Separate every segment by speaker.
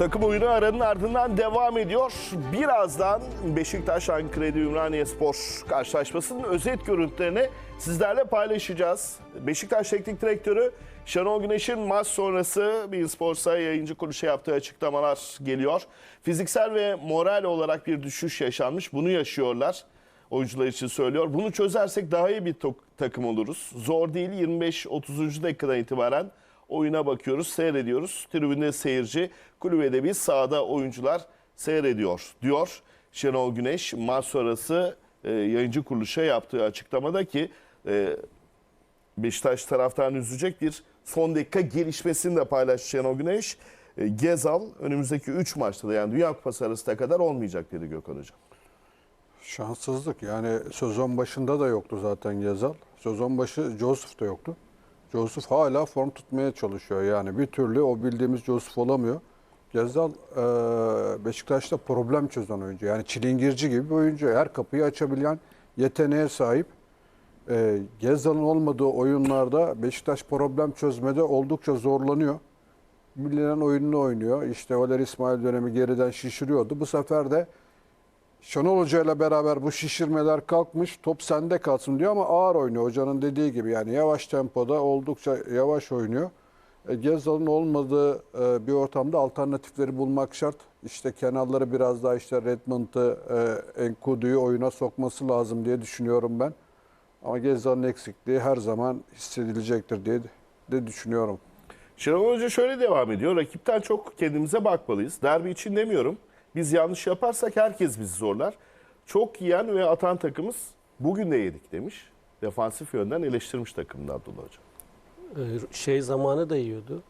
Speaker 1: Takım oyunu aranın ardından devam ediyor. Birazdan Beşiktaş Ankredi Ümraniye Spor karşılaşmasının özet görüntülerini sizlerle paylaşacağız. Beşiktaş Teknik Direktörü Şenol Güneş'in maç sonrası bir Sports'a yayıncı kuruluşa yaptığı açıklamalar geliyor. Fiziksel ve moral olarak bir düşüş yaşanmış. Bunu yaşıyorlar. Oyuncular için söylüyor. Bunu çözersek daha iyi bir takım oluruz. Zor değil 25-30. dakikadan itibaren oyuna bakıyoruz, seyrediyoruz. Tribünde seyirci, kulübede biz sahada oyuncular seyrediyor diyor. Şenol Güneş maç sonrası e, yayıncı kuruluşa yaptığı açıklamada ki e, Beşiktaş taraftarını üzecek bir son dakika gelişmesini de paylaştı Şenol Güneş. E, Gezal önümüzdeki 3 maçta da yani Dünya Kupası arasına kadar olmayacak dedi Gökhan Hocam.
Speaker 2: Şanssızlık yani sezon başında da yoktu zaten Gezal. Sezon başı Joseph da yoktu. Joseph hala form tutmaya çalışıyor yani bir türlü o bildiğimiz Joseph olamıyor. Gezal e, Beşiktaş'ta problem çözen oyuncu. Yani çilingirci gibi bir oyuncu. Her kapıyı açabilen yeteneğe sahip. E, Gezal'ın olmadığı oyunlarda Beşiktaş problem çözmede oldukça zorlanıyor. Bilinen oyununu oynuyor. İşte Valer İsmail dönemi geriden şişiriyordu. Bu sefer de Şenol Hoca ile beraber bu şişirmeler kalkmış. Top sende kalsın diyor ama ağır oynuyor. Hocanın dediği gibi yani yavaş tempoda oldukça yavaş oynuyor. E, Gezal'ın olmadığı e, bir ortamda alternatifleri bulmak şart. İşte kenarları biraz daha işte Redmond'ı, e, Enkudu'yu oyuna sokması lazım diye düşünüyorum ben. Ama Gezal'ın eksikliği her zaman hissedilecektir diye de düşünüyorum.
Speaker 1: Şenol Hoca şöyle devam ediyor. Rakipten çok kendimize bakmalıyız. Derbi için demiyorum. Biz yanlış yaparsak herkes bizi zorlar. Çok yiyen ve atan takımız bugün de yedik demiş. Defansif yönden eleştirmiş takımda Abdullah Hocam.
Speaker 3: Ee, şey zamanı da yiyordu.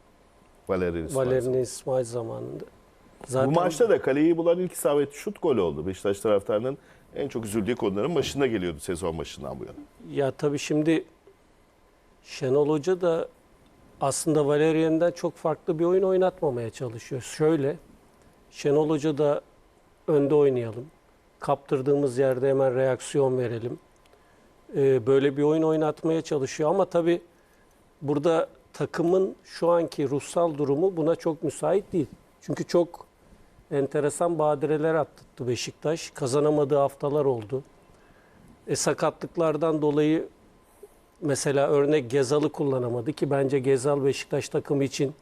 Speaker 1: Valerian İsmail.
Speaker 3: Valerian İsmail zamanında.
Speaker 1: Bu
Speaker 3: Zaten
Speaker 1: maçta da kaleyi bulan ilk isabetli şut gol oldu. Beşiktaş taraftarının en çok üzüldüğü konuların başında geliyordu sezon başından bu yana.
Speaker 3: ya tabii şimdi Şenol Hoca da aslında Valerian'den çok farklı bir oyun oynatmamaya çalışıyor. Şöyle Şenol Hoca da önde oynayalım. Kaptırdığımız yerde hemen reaksiyon verelim. Ee, böyle bir oyun oynatmaya çalışıyor ama tabii burada takımın şu anki ruhsal durumu buna çok müsait değil. Çünkü çok enteresan badireler attı Beşiktaş. Kazanamadığı haftalar oldu. E, sakatlıklardan dolayı mesela örnek Gezal'ı kullanamadı ki bence Gezal Beşiktaş takımı için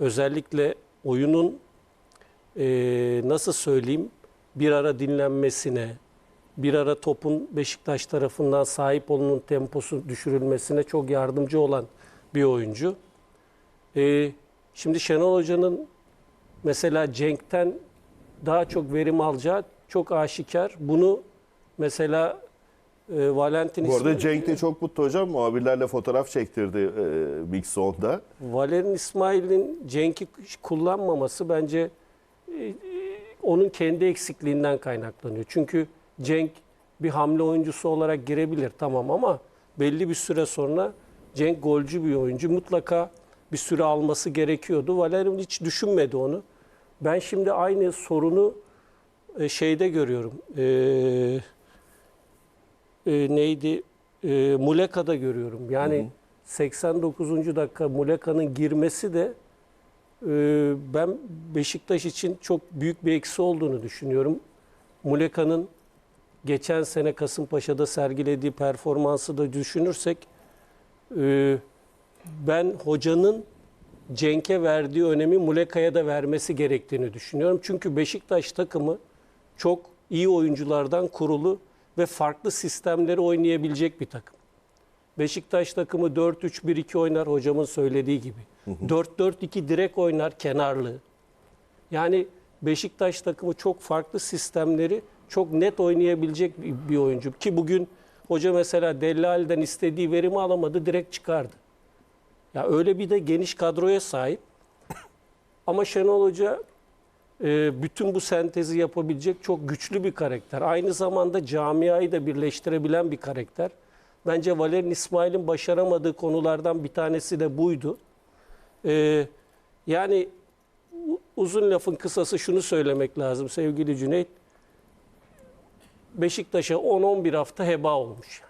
Speaker 3: özellikle oyunun e, nasıl söyleyeyim bir ara dinlenmesine, bir ara topun Beşiktaş tarafından sahip olunun temposu düşürülmesine çok yardımcı olan bir oyuncu. E, şimdi Şenol Hoca'nın mesela Cenk'ten daha çok verim alacağı çok aşikar. Bunu mesela e, Valentin
Speaker 1: Bu arada Cenk de çok mutlu hocam. Muhabirlerle fotoğraf çektirdi e, Big Zone'da.
Speaker 3: Valerian İsmail'in Cenk'i kullanmaması bence onun kendi eksikliğinden kaynaklanıyor. Çünkü Cenk bir hamle oyuncusu olarak girebilir tamam ama belli bir süre sonra Cenk golcü bir oyuncu. Mutlaka bir süre alması gerekiyordu. Valerian hiç düşünmedi onu. Ben şimdi aynı sorunu e, şeyde görüyorum. E, e, neydi? E, Muleka'da görüyorum. Yani 89. dakika Muleka'nın girmesi de e, ben Beşiktaş için çok büyük bir eksi olduğunu düşünüyorum. Muleka'nın geçen sene Kasımpaşa'da sergilediği performansı da düşünürsek e, ben hocanın Cenk'e verdiği önemi Muleka'ya da vermesi gerektiğini düşünüyorum. Çünkü Beşiktaş takımı çok iyi oyunculardan kurulu ve farklı sistemleri oynayabilecek bir takım. Beşiktaş takımı 4-3-1-2 oynar hocamın söylediği gibi. 4-4-2 direkt oynar kenarlı. Yani Beşiktaş takımı çok farklı sistemleri çok net oynayabilecek bir, oyuncu. Ki bugün hoca mesela Dellal'den istediği verimi alamadı direkt çıkardı. Ya öyle bir de geniş kadroya sahip. Ama Şenol Hoca e, bütün bu sentezi yapabilecek çok güçlü bir karakter. Aynı zamanda camiayı da birleştirebilen bir karakter. Bence Valerian İsmail'in başaramadığı konulardan bir tanesi de buydu. E, yani uzun lafın kısası şunu söylemek lazım sevgili Cüneyt. Beşiktaş'a 10-11 hafta heba olmuş.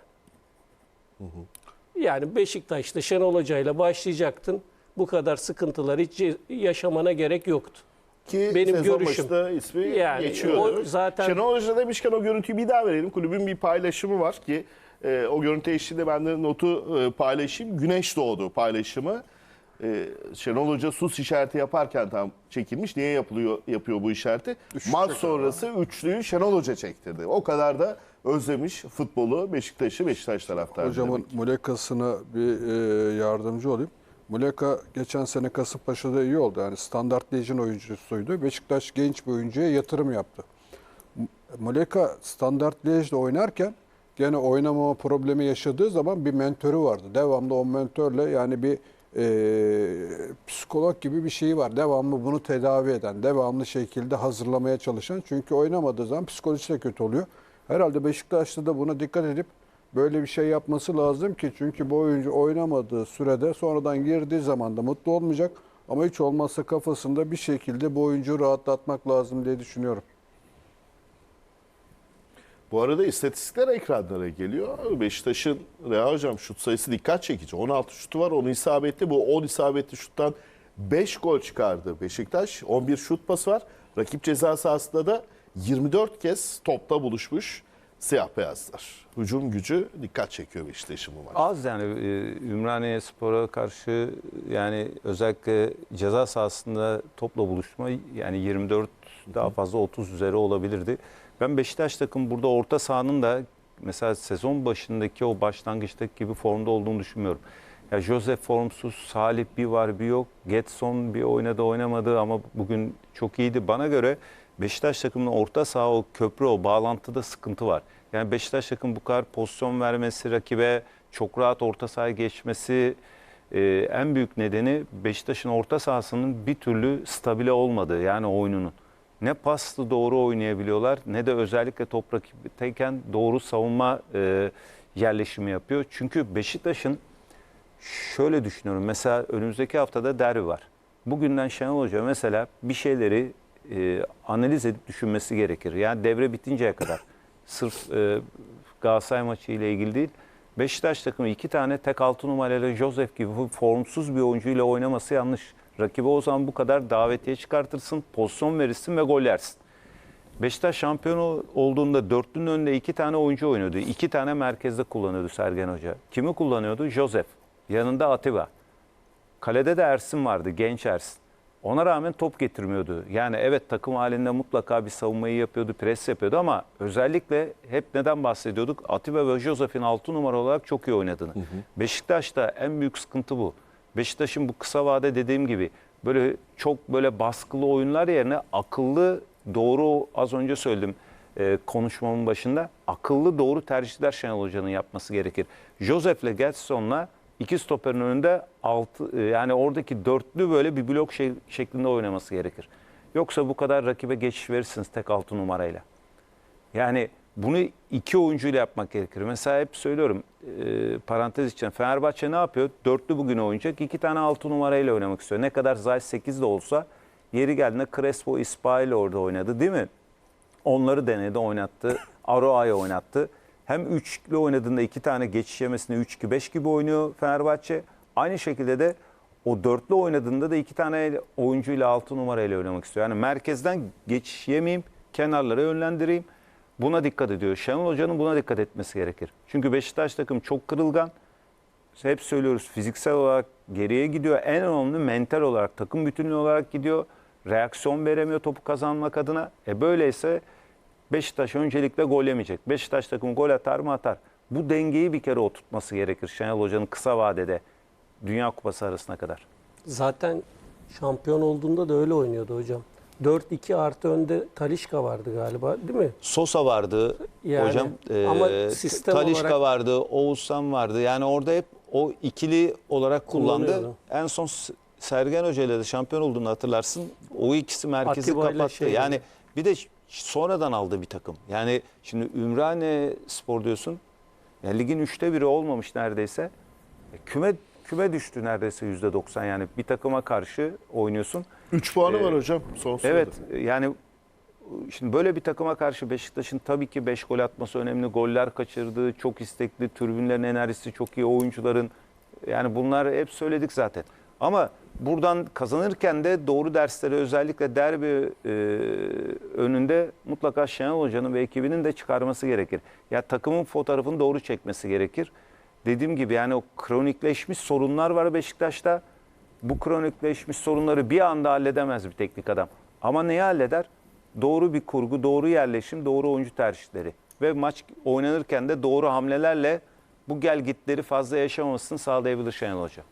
Speaker 3: Yani Beşiktaş'ta Şenol Hoca ile başlayacaktın. Bu kadar sıkıntılar hiç yaşamana gerek yoktu.
Speaker 1: Ki
Speaker 3: Benim görüşüm.
Speaker 1: ismi
Speaker 3: Yani
Speaker 1: geçiyor.
Speaker 3: o zaten-
Speaker 1: Şenol Hoca demişken o görüntüyü bir daha verelim. Kulübün bir paylaşımı var ki e, o görüntü eşliğinde ben de notu e, paylaşayım. Güneş doğdu paylaşımı. E, Şenol Hoca sus işareti yaparken tam çekilmiş. Niye yapılıyor yapıyor bu işareti? Maç sonrası üçlüyü Şenol Hoca çektirdi. O kadar da özlemiş futbolu Beşiktaş'ı Beşiktaş taraftarı.
Speaker 2: Hocamın. Muleka'sına bir e, yardımcı olayım. Muleka geçen sene Kasımpaşa'da iyi oldu. Yani standart lejin oyuncusuydu. Beşiktaş genç bir oyuncuya yatırım yaptı. Muleka standart lejde oynarken gene oynamama problemi yaşadığı zaman bir mentörü vardı. Devamlı o mentörle yani bir e, psikolog gibi bir şeyi var. Devamlı bunu tedavi eden, devamlı şekilde hazırlamaya çalışan. Çünkü oynamadığı zaman psikolojisi de kötü oluyor. Herhalde Beşiktaş'ta da buna dikkat edip böyle bir şey yapması lazım ki çünkü bu oyuncu oynamadığı sürede sonradan girdiği zaman da mutlu olmayacak. Ama hiç olmazsa kafasında bir şekilde bu oyuncuyu rahatlatmak lazım diye düşünüyorum.
Speaker 1: Bu arada istatistikler ekranlara geliyor. Beşiktaş'ın Real Hocam şut sayısı dikkat çekici. 16 şutu var. 10 isabetli. Bu 10 isabetli şuttan 5 gol çıkardı Beşiktaş. 11 şut pası var. Rakip ceza sahasında da 24 kez topla buluşmuş siyah beyazlar. Hücum gücü dikkat çekiyor Beşiktaş'ın bu maçta.
Speaker 4: Az yani e, Ümraniye Spor'a karşı yani özellikle ceza sahasında topla buluşma yani 24 daha fazla 30 üzeri olabilirdi. Ben Beşiktaş takım burada orta sahanın da mesela sezon başındaki o başlangıçtaki gibi formda olduğunu düşünmüyorum. Ya Joseph formsuz, Salih bir var bir yok. Getson bir oynadı oynamadı ama bugün çok iyiydi. Bana göre Beşiktaş takımının orta saha o köprü o bağlantıda sıkıntı var. Yani Beşiktaş takım bu kadar pozisyon vermesi rakibe çok rahat orta sahaya geçmesi e, en büyük nedeni Beşiktaş'ın orta sahasının bir türlü stabile olmadığı yani oyununun. Ne paslı doğru oynayabiliyorlar ne de özellikle top rakipteyken doğru savunma e, yerleşimi yapıyor. Çünkü Beşiktaş'ın şöyle düşünüyorum. Mesela önümüzdeki haftada derbi var. Bugünden Şenol Hoca mesela bir şeyleri e, analiz edip düşünmesi gerekir. Yani devre bitinceye kadar. Sırf e, Galatasaray maçı ile ilgili değil. Beşiktaş takımı iki tane tek altı numarayla Joseph gibi formsuz bir oyuncuyla oynaması yanlış. Rakibe o zaman bu kadar davetiye çıkartırsın, pozisyon verirsin ve gol yersin. Beşiktaş şampiyon olduğunda dörtlünün önünde iki tane oyuncu oynuyordu. İki tane merkezde kullanıyordu Sergen Hoca. Kimi kullanıyordu? Joseph. Yanında Atiba. Kalede de Ersin vardı, genç Ersin. Ona rağmen top getirmiyordu. Yani evet takım halinde mutlaka bir savunmayı yapıyordu, pres yapıyordu ama özellikle hep neden bahsediyorduk? Atiba ve Joseph'in 6 numara olarak çok iyi oynadığını. Beşiktaş'ta en büyük sıkıntı bu. Beşiktaş'ın bu kısa vade dediğim gibi böyle çok böyle baskılı oyunlar yerine akıllı, doğru az önce söyledim e, konuşmamın başında akıllı doğru tercihler Şenol Hoca'nın yapması gerekir. Joseph'le Getson'la iki stoperin önünde altı e, yani oradaki dörtlü böyle bir blok şey, şeklinde oynaması gerekir. Yoksa bu kadar rakibe geçiş verirsiniz tek altı numarayla. Yani bunu iki oyuncuyla yapmak gerekir. Mesela hep söylüyorum e, parantez için Fenerbahçe ne yapıyor? Dörtlü bugün oynayacak. iki tane altı numarayla oynamak istiyor. Ne kadar Zayt 8 de olsa yeri geldiğinde Crespo İsmail orada oynadı değil mi? Onları denedi oynattı. Aroa'yı oynattı. Hem üçlü oynadığında iki tane geçiş yemesine 3-2-5 gibi oynuyor Fenerbahçe. Aynı şekilde de o dörtlü oynadığında da iki tane oyuncuyla altı numarayla oynamak istiyor. Yani merkezden geçiş yemeyeyim, kenarlara yönlendireyim. Buna dikkat ediyor. Şenol Hoca'nın buna dikkat etmesi gerekir. Çünkü Beşiktaş takım çok kırılgan. Hep söylüyoruz fiziksel olarak geriye gidiyor. En önemli mental olarak takım bütünlüğü olarak gidiyor. Reaksiyon veremiyor topu kazanmak adına. E böyleyse Beşiktaş öncelikle gol yemeyecek. Beşiktaş takımı gol atar mı atar. Bu dengeyi bir kere oturtması gerekir Şenol Hoca'nın kısa vadede Dünya Kupası arasına kadar.
Speaker 3: Zaten şampiyon olduğunda da öyle oynuyordu hocam. 4-2 artı önde Talişka vardı galiba değil mi?
Speaker 4: Sosa vardı
Speaker 3: Yani,
Speaker 4: hocam.
Speaker 3: ama
Speaker 4: Ee,
Speaker 3: sistem
Speaker 4: Talişka
Speaker 3: olarak-
Speaker 4: vardı, Oğuzhan vardı. Yani orada hep o ikili olarak kullandı. En son Sergen Hoca ile de şampiyon olduğunu hatırlarsın. O ikisi merkezi
Speaker 3: Atiba
Speaker 4: kapattı.
Speaker 3: şey-
Speaker 4: yani bir de sonradan aldı bir takım. Yani şimdi Ümraniye Spor diyorsun. Yani ligin üçte biri olmamış neredeyse. E, Küme küme düştü neredeyse yüzde doksan. Yani bir takıma karşı oynuyorsun.
Speaker 1: 3 puanı
Speaker 4: Ee,
Speaker 1: var hocam son sırada.
Speaker 4: Evet yani şimdi böyle bir takıma karşı Beşiktaş'ın tabii ki 5 gol atması önemli. Goller kaçırdı, çok istekli, tribünlerin enerjisi çok iyi, oyuncuların yani bunlar hep söyledik zaten. Ama buradan kazanırken de doğru dersleri özellikle derbi e, önünde mutlaka Şenol Hoca'nın ve ekibinin de çıkarması gerekir. Ya takımın fotoğrafını doğru çekmesi gerekir. Dediğim gibi yani o kronikleşmiş sorunlar var Beşiktaş'ta. Bu kronikleşmiş sorunları bir anda halledemez bir teknik adam. Ama neyi halleder? Doğru bir kurgu, doğru yerleşim, doğru oyuncu tercihleri. Ve maç oynanırken de doğru hamlelerle bu gelgitleri fazla yaşamamasını sağlayabilir Şenol Hoca.